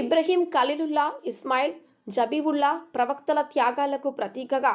ఇబ్రహీం ఖలీలుల్లా ఇస్మాయిల్ జబీవుల్లా ప్రవక్తల త్యాగాలకు ప్రతీకగా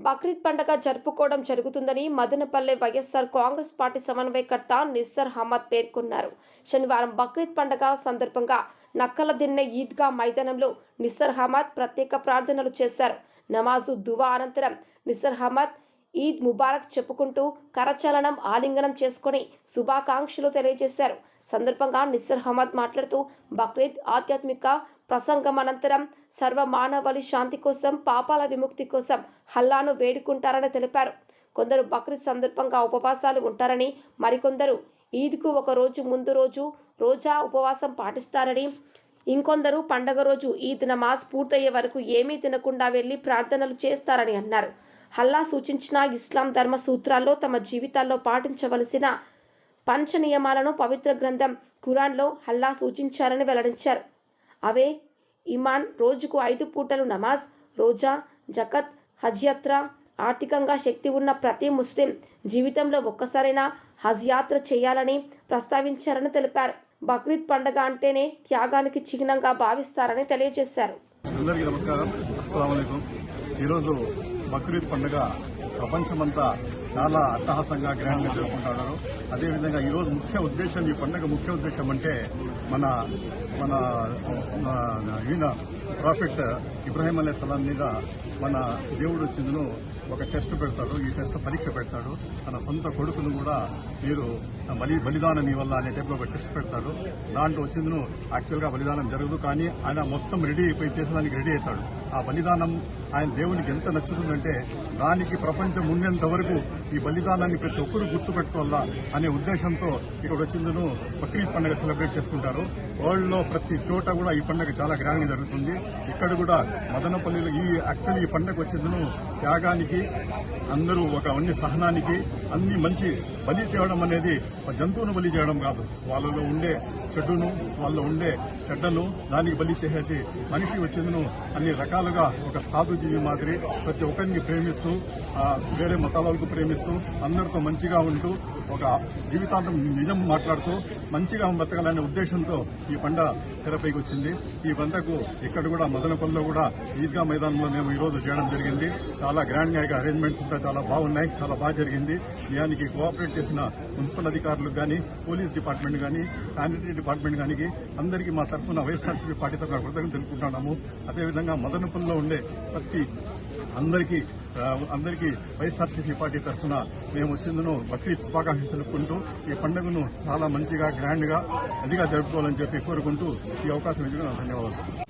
బక్రీద్ పండగ జరుపుకోవడం జరుగుతుందని మదనపల్లె వైఎస్ఆర్ కాంగ్రెస్ పార్టీ సమన్వయకర్త నిస్సర్ అహ్మద్ పేర్కొన్నారు. శనివారం బక్రీద్ పండగ సందర్భంగా నక్కల దిన్నె ఈద్గా మైదానంలో నిస్సర్ అహ్మద్ ప్రత్యేక ప్రార్థనలు చేశారు. నమాజు దువా అనంతరం నిస్సర్ అహ్మద్ ఈద్ ముబారక్ చెప్పుకుంటూ కరచలనం ఆలింగనం చేసుకుని శుభాకాంక్షలు తెలియజేశారు. సందర్భంగా నిస్సర్ అహ్మద్ మాట్లాడుతూ బక్రీద్ ఆధ్యాత్మిక ప్రసంగం అనంతరం సర్వ మానవాళి శాంతి కోసం పాపాల విముక్తి కోసం హల్లాను వేడుకుంటారని తెలిపారు. కొందరు బక్రీద్ సందర్భంగా ఉపవాసాలు ఉంటారని మరికొందరు ఈద్కు ఒక రోజు ముందు రోజు రోజా ఉపవాసం పాటిస్తారని ఇంకొందరు పండగ రోజు ఈద్ నమాజ్ పూర్తయ్యే వరకు ఏమీ తినకుండా వెళ్ళి ప్రార్థనలు చేస్తారని అన్నారు. హల్లా సూచించిన ఇస్లాం ధర్మ సూత్రాల్లో తమ జీవితాల్లో పాటించవలసిన పంచ నియమాలను పవిత్ర గ్రంథం ఖురాన్లో హల్లా సూచించారని వెల్లడించారు. అవే ఇమాన్ రోజుకు ఐదు పూటలు నమాజ్ రోజా జకత్ హజ్ యాత్ర ఆర్థికంగా శక్తి ఉన్న ప్రతి ముస్లిం జీవితంలో ఒక్కసారైనా హజ్ యాత్ర చేయాలని ప్రస్తావించారని తెలిపారు. బక్రీద్ పండగ అంటేనే త్యాగానికి చిహ్నంగా భావిస్తారని తెలియజేశారు. అందరికీ నమస్కారం. అస్సలం ఈరోజు బక్రీద్ పండుగ ప్రపంచమంతా చాలా అట్టహాసంగా గ్రాండ్ జరుపుకుంటున్నారు అదేవిధంగా ఈరోజు ముఖ్య ఉద్దేశం ఈ పండుగ ముఖ్య ఉద్దేశం అంటే మన మన ఈయన ప్రాఫిట్ ఇబ్రాహీం అలే సలాం మీద మన దేవుడు వచ్చిందును ఒక టెస్ట్ పెడతాడు. ఈ టెస్ట్ పరీక్ష పెడతాడు. తన సొంత కొడుకును కూడా మీరు బలి బలిదానం మీ వల్ల అనే టైప్లో ఒక టెస్ట్ పెడతాడు. దాంట్లో వచ్చిందను యాక్చువల్గా బలిదానం జరగదు. కానీ ఆయన మొత్తం రెడీ అయిపోయి చేసేదానికి రెడీ అవుతాడు. ఆ బలిదానం ఆయన దేవునికి ఎంత నచ్చుతుందంటే దానికి ప్రపంచం ఉండేంత వరకు ఈ బలిదానాన్ని ప్రతి ఒక్కరూ గుర్తుపెట్టుకోవాలా అనే ఉద్దేశంతో ఇక్కడ వచ్చిందను బక్రీద్ పండుగ సెలబ్రేట్ చేసుకుంటారు. వరల్డ్లో ప్రతి చోట కూడా ఈ పండుగ చాలా గ్రాండ్ జరుగుతుంది. ఇక్కడ కూడా మదనపల్లిలో ఈ యాక్చువల్లీ ఈ పండుగ వచ్చిందను త్యాగానికి అందరూ ఒక అన్ని సహనానికి అన్ని మంచి బలి చేయడం అనేది జంతువును బలి చేయడం కాదు. వాళ్ళలో ఉండే చెడును వాళ్ళు ఉండే చెడ్డను దానికి బలి చేసేసి మనిషి వచ్చిందను అన్ని రకాలుగా ఒక సాధు జీవి మాదిరి ప్రతి ఒక్కరిని ప్రేమిస్తూ వేరే మతాలకు ప్రేమిస్తూ చేస్తూ అందరితో మంచిగా ఉంటూ ఒక జీవితాంతం నిజం మాట్లాడుతూ మంచిగా బతకాలనే ఉద్దేశంతో ఈ పండ తెరపైకి వచ్చింది. ఈ పంటకు ఇక్కడ కూడా మదనపల్లిలో కూడా ఈద్గా మైదానంలో మేము ఈరోజు చేయడం జరిగింది. చాలా గ్రాండ్గా అరేంజ్మెంట్స్ కూడా చాలా బాగున్నాయి చాలా బాగా జరిగింది. దానికి కోఆపరేట్ చేసిన మున్సిపల్ అధికారులకు కానీ పోలీస్ డిపార్ట్మెంట్ కానీ శానిటరీ డిపార్ట్మెంట్ కానీ అందరికీ మా తరఫున వైఎస్ఆర్సీపీ పార్టీ తరఫున కృతజ్ఞతలు తెలుపుకుంటున్నాము. అదేవిధంగా మదనపల్లిలో ఉండే ప్రతి అందరికీ అందరికీ వైఎస్ఆర్సీపీ పార్టీ తరఫున మేము వచ్చిందను బక్రీద్ శుభాకాంక్షలు తెలుపుకుంటూ ఈ పండుగను చాలా మంచిగా గ్రాండ్గా అదిగా జరుపుకోవాలని చెప్పి కోరుకుంటూ ఈ అవకాశం ఇచ్చిన ధన్యవాదాలు.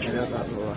Filha da boa.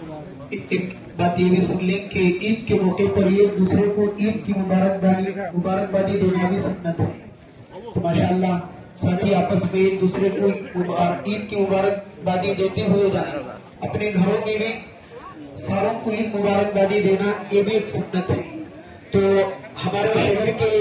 एक बात ये भी सुन लें कि ईद के मौके पर एक दूसरे को ईद की मुबारकबादी मुबारकबादी देना भी सुन्नत है। तो माशाल्लाह, साथी, आपस में एक दूसरे को ईद की मुबारकबादी देते हुए जाए। अपने घरों में भी सारों को ईद मुबारकबादी देना ये भी एक सुन्नत है। तो हमारे शहर के